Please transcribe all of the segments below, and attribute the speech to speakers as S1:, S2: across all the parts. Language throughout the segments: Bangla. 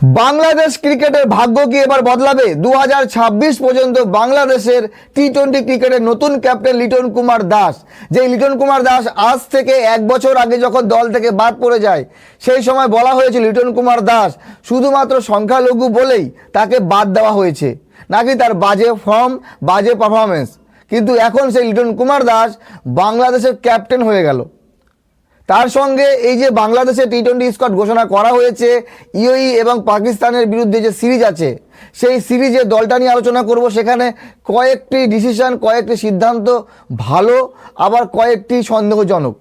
S1: বাংলাদেশ ক্রিকেটের ভাগ্য কি এবার বদলাবে? দু হাজার ছাব্বিশ পর্যন্ত বাংলাদেশের টি টোয়েন্টি ক্রিকেটের নতুন ক্যাপ্টেন লিটন কুমার দাস। যেই লিটন কুমার দাস আজ থেকে এক বছর আগে যখন দল থেকে বাদ পড়ে যায়, সেই সময় বলা হয়েছে লিটন কুমার দাস শুধুমাত্র সংখ্যালঘু বলেই তাকে বাদ দেওয়া হয়েছে। নাকি তার বাজে ফর্ম, বাজে পারফরমেন্স কিন্তু এখন সেই লিটন কুমার দাস বাংলাদেশের ক্যাপ্টেন হয়ে গেল। তার সঙ্গে এই যে বাংলাদেশে টি টোয়েন্টি স্কোয়াড ঘোষণা করা হয়েছে ইউই এবং পাকিস্তানের বিরুদ্ধে যে সিরিজ আছে, সেই সিরিজে দলটা নিয়ে আলোচনা করব। সেখানে কয়েকটি ডিসিশন কয়েকটি সিদ্ধান্ত ভালো, আবার কয়েকটি সন্দেহজনক।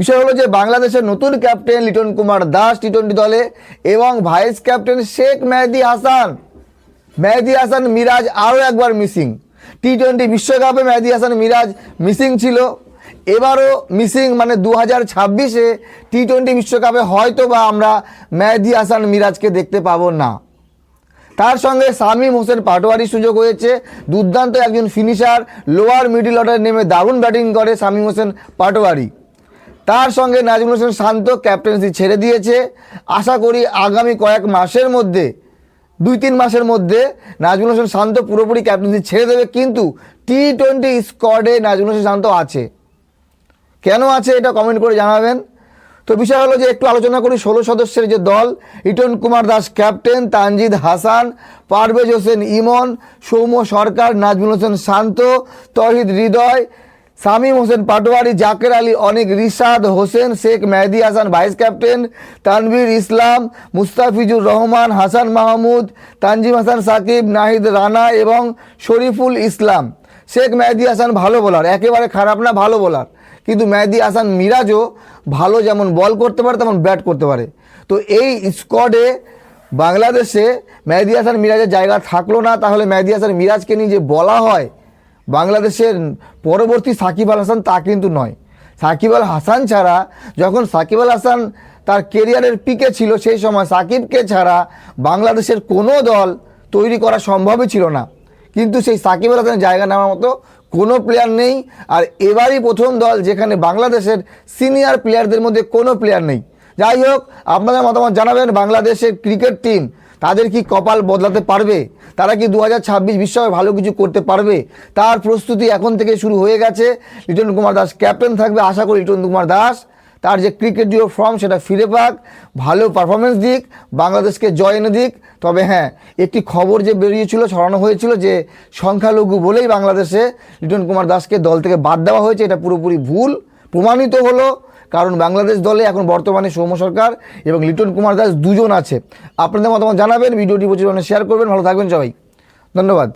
S1: বিষয় হলো যে বাংলাদেশের নতুন captain Liton Kumar Das T twenty দলে এবং ভাইস ক্যাপ্টেন শেখ মেহেদি হাসান। মেহেদি হাসান, মিরাজ আরও একবার মিসিং টি টোয়েন্টি বিশ্বকাপে মেহেদি হাসান, মিরাজ মিসিং ছিল। এবারও মিসিং মানে দু হাজার ছাব্বিশে টি টোয়েন্টি বিশ্বকাপে হয়তো বা আমরা মেহেদি হাসান মিরাজকে দেখতে পাবো না। তার সঙ্গে সামিম হোসেন পাটোয়ারির সুযোগ হয়েছে। দুর্দান্ত একজন ফিনিশার লোয়ার মিডিল অর্ডার নেমে দারুণ ব্যাটিং করে সামিম হোসেন পাটোয়ারি। তার সঙ্গে নাজমুল হোসেন শান্ত ক্যাপ্টেন্সি ছেড়ে দিয়েছে। আশা করি আগামী কয়েক মাসের মধ্যে দুই তিন মাসের মধ্যে নাজমুল হোসেন শান্ত পুরোপুরি ক্যাপ্টেন্সি ছেড়ে দেবে। কিন্তু টি টোয়েন্টি স্কোয়াডে নাজমুল হোসেন শান্ত আছে। কেন আছে এটা কমেন্ট করে জানাবেন। তো বিষয় হলো যে একটু আলোচনা করি, ষোলো সদস্যের যে দল, ইটন কুমার দাস ক্যাপ্টেন তানজিদ হাসান, পারভেজ হোসেন ইমন, সৌম্য সরকার, নাজমুল হোসেন শান্ত, তহিদ হৃদয়, সামিম হোসেন পাটোয়ারি, জাকের আলী, অনেক রিশাদ হোসেন, শেখ মেহেদি হাসান ভাইস ক্যাপ্টেন তানভীর ইসলাম, মুস্তাফিজুর রহমান, হাসান মাহমুদ, তানজিম হাসান সাকিব, নাহিদ রানা এবং শরীফুল ইসলাম। শেখ মেহেদি হাসান ভালো বোলার একেবারে খারাপ না, ভালো বোলার কিন্তু মেহেদি হাসান মিরাজও ভালো যেমন বল করতে পারে, তেমন ব্যাট করতে পারে। তো এই স্কোয়াডে বাংলাদেশে মেহেদি হাসান মিরাজের জায়গা থাকল না, তাহলে মেহেদি হাসান মিরাজকে নিয়ে যে বলা হয়, বাংলাদেশের পরবর্তী সাকিব আল হাসান তা কিন্তু নয়। সাকিব আল হাসান ছাড়া যখন সাকিব আল হাসান তার কেরিয়ারের পিকে ছিল, সেই সময় সাকিবকে ছাড়া বাংলাদেশের কোনো দল তৈরি করা সম্ভবই ছিল না। কিন্তু সেই সাকিব আল হাসানের জায়গা নেওয়ার মতো কোনো প্লেয়ার নেই। আর এবারই প্রথম দল যেখানে বাংলাদেশের সিনিয়র প্লেয়ারদের মধ্যে কোনো প্লেয়ার নেই। যাই হোক, আপনাদের মতামত জানাবেন বাংলাদেশের ক্রিকেট টিম তাদের কি কপাল বদলাতে পারবে? তারা কি দু হাজার ছাব্বিশ বিশ্বকাপে ভালো কিছু করতে পারবে? তার প্রস্তুতি এখন থেকে শুরু হয়ে গেছে। লিটন কুমার দাস ক্যাপ্টেন থাকবে। আশা করি লিটন কুমার দাস তার যে ক্রিকেট জিও ফর্ম সেটা ফিরে পাক, ভালো পারফরমেন্স দিক, বাংলাদেশকে জয় এনে দিক। তবে হ্যাঁ একটি খবর যে বেরিয়েছিল, ছড়ানো হয়েছিল যে সংখ্যালঘু বলেই বাংলাদেশে লিটন কুমার দাসকে দল থেকে বাদ দেওয়া হয়েছে, এটা পুরোপুরি ভুল। প্রমাণিত হলো কারণ বাংলাদেশ দলে এখন বর্তমানে সৌম্য সরকার এবং লিটন কুমার দাস দুজন আছে। আপনাদের মতামত জানাবেন, ভিডিওটি প্রচুর শেয়ার করবেন। ভালো থাকবেন সবাই। ধন্যবাদ।